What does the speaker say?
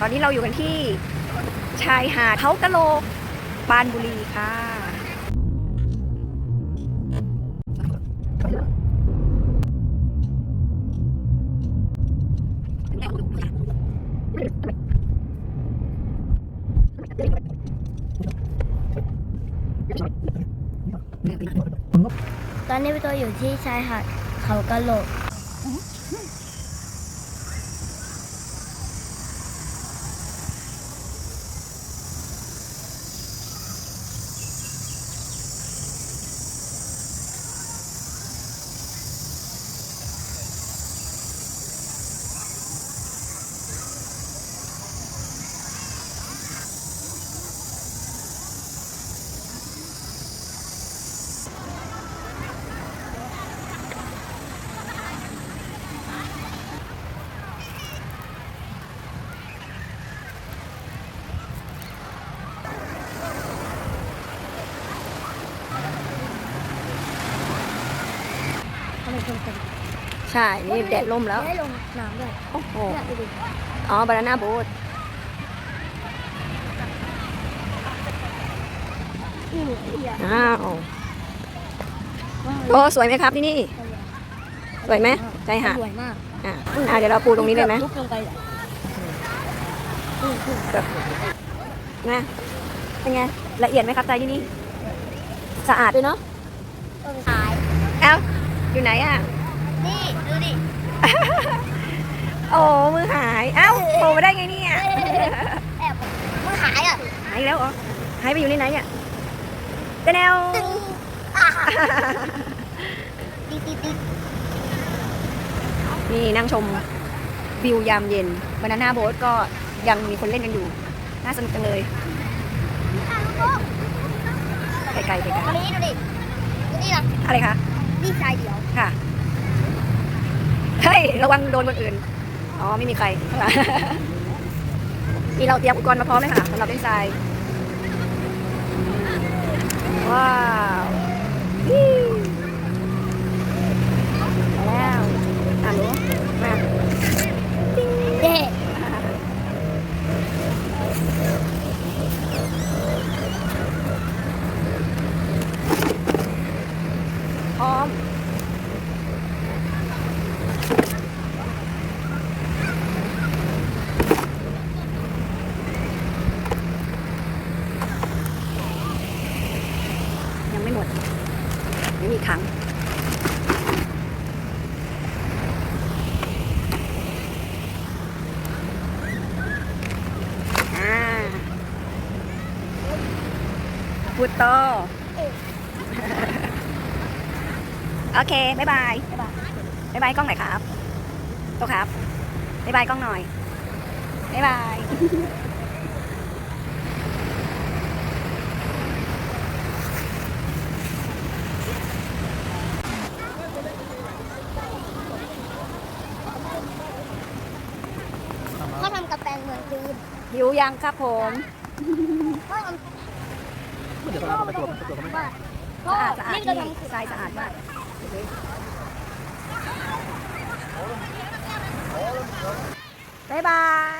ตอนนี้เราอยู่กันที่ชายหาดเขากะโลปานบุรีค่ะตอนนี้พี่ตัวอยู่ที่ชายหาดเขากะโหลก ใช่ นี่แดดล่มแล้วไม่ได้ลงน้ำด้วยโอ้โห เนี่ยดูดิอ๋อ บานาน่าโบ๊ทนี่เอียอ้าวโอ้สวยไหมครับที่นี่ สวยไหมชายหาดสวยมากอะอะเดี๋ยวเราปูตรงนี้เลยไหมลุกลงไปเลยนะเป็นไง ละเอียดไหมครับใจที่นี่ สะอาดด้วยเนาะ ต้นขาย เอ้า อยู่ไหนอะ นี่ดูดิ โอ้มือหาย เอ้าโผล่มาได้ไงเนี่ยแอบมันหายอะ หายอีกแล้วเหรอ หายไปอยู่ในไหนอะเจแนวตึงอะติ๊ดติ๊ดติ๊ดนี่นั่งชมวิวยามเย็นบานาน่าโบ๊ทก็ยังมีคนเล่นกันอยู่ น่าสนุกจังเลยไกลๆไกลตรงนี้ดูดิดูนี่นะๆอะไรคะ นี่ชายเดียวค่ะเฮ้ยระวังโดนคนอื่น อ๋อไม่มีใครมีเราเตรียมอุปกรณ์มาพร้อมเลยค่ะสำหรับเล่นทราย ว้าวฮิ้วมาแล้วอะหนูมา เด็ พร้อม ยังไม่มีครั้งพูดต่อโอเคบ๊ายบาย บ๊ายบายกล้องหน่อยครับ โตครับ บ๊ายบายกล้องหน่อย บ๊ายบาย เขาทำกา คืนหิวยังครับผมเขาทเดี๋ยวเราไปตรวจตรวจกันไมำว่าสะอาดสะอาดนี่เราที่ทรายสะอาดมากบ๊ายบาย